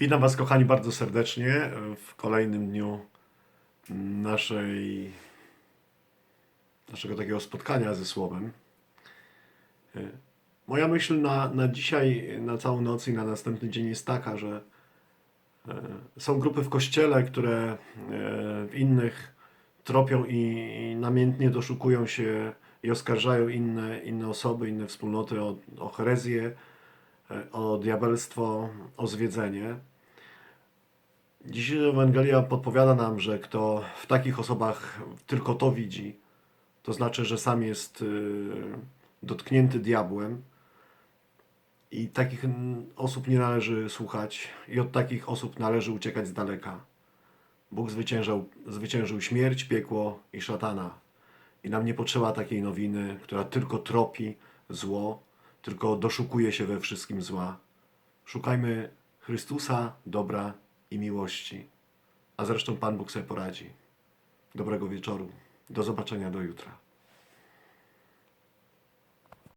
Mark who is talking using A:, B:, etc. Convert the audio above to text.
A: Witam Was, kochani, bardzo serdecznie w kolejnym dniu naszej, naszego takiego spotkania ze Słowem. Moja myśl na, na dzisiaj, na całą noc i na następny dzień jest taka, że e, są grupy w kościele, które e, w innych tropią i, namiętnie doszukują się i oskarżają inne, inne osoby, inne wspólnoty o, o herezję, e, o diabelstwo, o zwiedzenie. Dzisiejsza Ewangelia podpowiada nam, że kto w takich osobach tylko to widzi, to znaczy, że sam jest y, dotknięty diabłem i takich osób nie należy słuchać i od takich osób należy uciekać z daleka. Bóg zwyciężał, zwyciężył śmierć, piekło i szatana. I nam nie potrzeba takiej nowiny, która tylko tropi zło, tylko doszukuje się we wszystkim zła. Szukajmy Chrystusa, dobra i miłości. A zresztą Pan Bóg sobie poradzi. Dobrego wieczoru. Do zobaczenia do jutra.